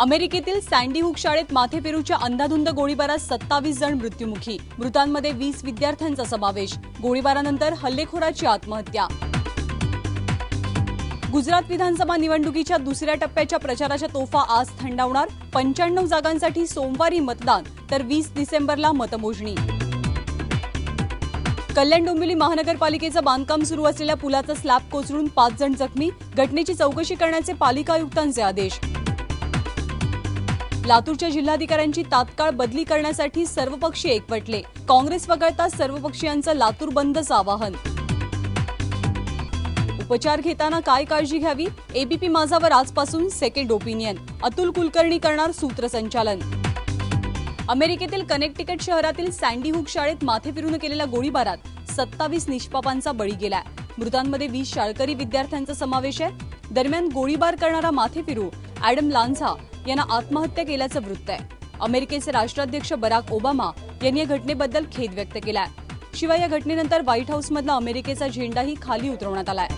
अमेरिकेतील sandy hook शाळेत माथेपेरूच्या अंधाधुंद गोळीबारात सत्तावीस जण मृत्युमुखी. मृतांमध्ये वीस विद्यार्थ्यांचा समावेश. गोळीबारानंतर हल्लेखोराची आत्महत्या. गुजरात विधानसभा निवडणुकीच्या दुसऱ्या टप्प्याच्या प्रचाराच्या तोफा आज थंडावणार. पंच्याण्णव जागांसाठी सोमवारी मतदान तर वीस डिसेंबरला मतमोजणी. कल्याण डोंबिवली महानगरपालिकेचं बांधकाम सुरू असलेल्या पुलाचा स्लॅब कोसळून पाच जण जखमी. घटनेची चौकशी करण्याचे पालिका आयुक्तांचे आदेश. लातूरच्या जिल्हाधिकाऱ्यांची तात्काळ बदली करण्यासाठी सर्वपक्षीय एकवटले. काँग्रेस वगळता सर्वपक्षीयांचं लातूर बंदचं आवाहन. उपचार घेताना काय काळजी घ्यावी? एबीपी माझावर आजपासून सेकंड ओपिनियन अतुल कुलकर्णी करणार सूत्रसंचालन. अमेरिकेतील कनेक्टिकट शहरातील सँडी हुक शाळेत माथे फिरून केलेल्या गोळीबारात सत्तावीस निष्पापांचा बळी गेलाय. मृतांमध्ये वीस शाळकरी विद्यार्थ्यांचा समावेश आहे. दरम्यान गोळीबार करणारा माथे फिरू ॲडम लान्झा यांना आत्महत्या केल्याचं वृत्त आहे. अमेरिकेचे राष्ट्राध्यक्ष बराक ओबामा यांनी या घटनेबद्दल खेद व्यक्त केलाय. शिवाय या घटनेनंतर व्हाईट हाऊसमधला अमेरिकेचा झेंडाही खाली उतरवण्यात आलाय.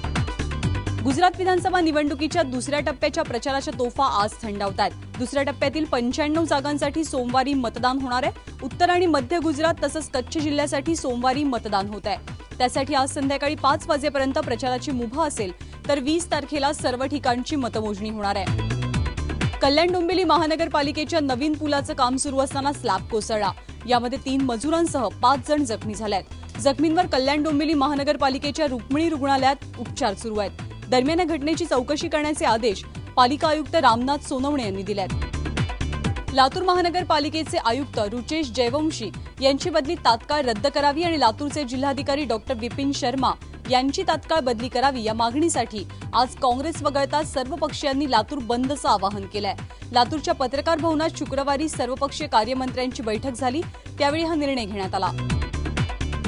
गुजरात विधानसभा निवडणुकीच्या दुसऱ्या टप्प्याच्या प्रचाराच्या तोफा आज थंडावत आहेत दुसऱ्या टप्प्यातील पंच्याण्णव जागांसाठी सोमवारी मतदान होणार आहे. उत्तर आणि मध्य गुजरात तसंच कच्छ जिल्ह्यासाठी सोमवारी मतदान होत आहे त्यासाठी आज संध्याकाळी पाच वाजेपर्यंत प्रचाराची मुभा असेल तर वीस तारखेला सर्व ठिकाणची मतमोजणी होणार आहे. कल्याण डोंबिवली महानगरपालिकेच्या नवीन पुलाचं काम सुरू असताना स्लॅब कोसळला. यामध्ये तीन मजुरांसह पाच जण जखमी झालेत जखमींवर कल्याण डोंबिवली महानगरपालिकेच्या रुक्मिणी रुग्णालयात उपचार सुरू आहेत. दरम्यान या घटनेची चौकशी करण्याचे आदेश पालिका आयुक्त रामनाथ सोनवणे यांनी दिले आहेत लातूर महानगरपालिकेचे आयुक्त रुचेश जयवंशी यांची बदली तात्काळ रद्द करावी आणि लातूरचे जिल्हाधिकारी डॉक्टर विपिन शर्मा यांची तात्काळ बदली करावी या मागणीसाठी आज काँग्रेस वगळता सर्व पक्षीयांनी लातूर बंदचं आवाहन केलंय. लातूरच्या पत्रकार भवनात शुक्रवारी सर्वपक्षीय कार्यमंत्र्यांची बैठक झाली. त्यावेळी हा निर्णय घेण्यात आला.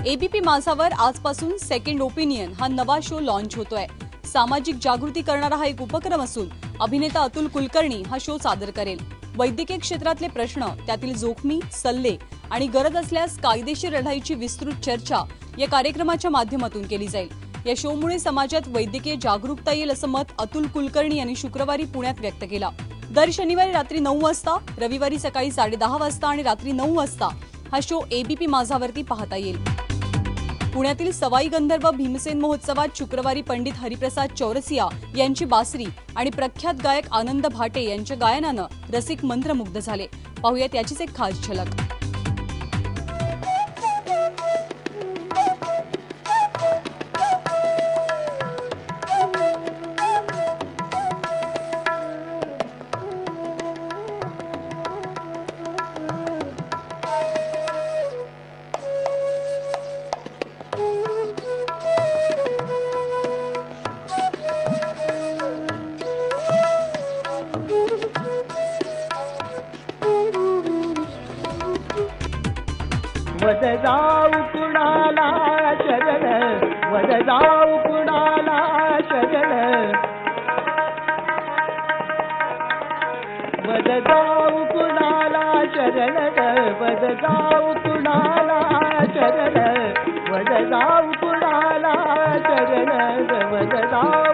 एबीपी माझावर आजपासून सेकंड ओपिनियन हा नवा शो लॉन्च होतोय. सामाजिक जागृती करणारा हा एक उपक्रम असून अभिनेता अतुल कुलकर्णी हा शो सादर करेल. वैद्यकीय क्षेत्रातले प्रश्न त्यातील जोखमी सल्ले आणि गरज असल्यास कायदेशीर लढाईची विस्तृत चर्चा या कार्यक्रमाच्या माध्यमातून केली जाईल. या शोमुळे समाजात वैद्यकीय जागरूकता येईल असं मत अतुल कुलकर्णी यांनी शुक्रवारी पुण्यात व्यक्त केलं. दर शनिवारी रात्री नऊ वाजता रविवारी सकाळी साडेदहा वाजता आणि रात्री नऊ वाजता हा शो एबीपी माझावरती पाहता येईल. पुण्यातील सवाई गंधर्व भीमसेन महोत्सवात शुक्रवारी पंडित हरिप्रसाद चौरसिया यांची बासरी आणि प्रख्यात गायक आनंद भाटे यांच्या गायनानं रसिक मंत्रमुग्ध झाले. पाहुयात याचीच एक खास झलक. वद जाऊ कुणाला शरण? वद जाऊ कुणाला शरण? वद जाऊ कुणाला शरण? वद जाऊ कुणाला शरण? वद जाऊ कुणाला शरण? वद जाऊ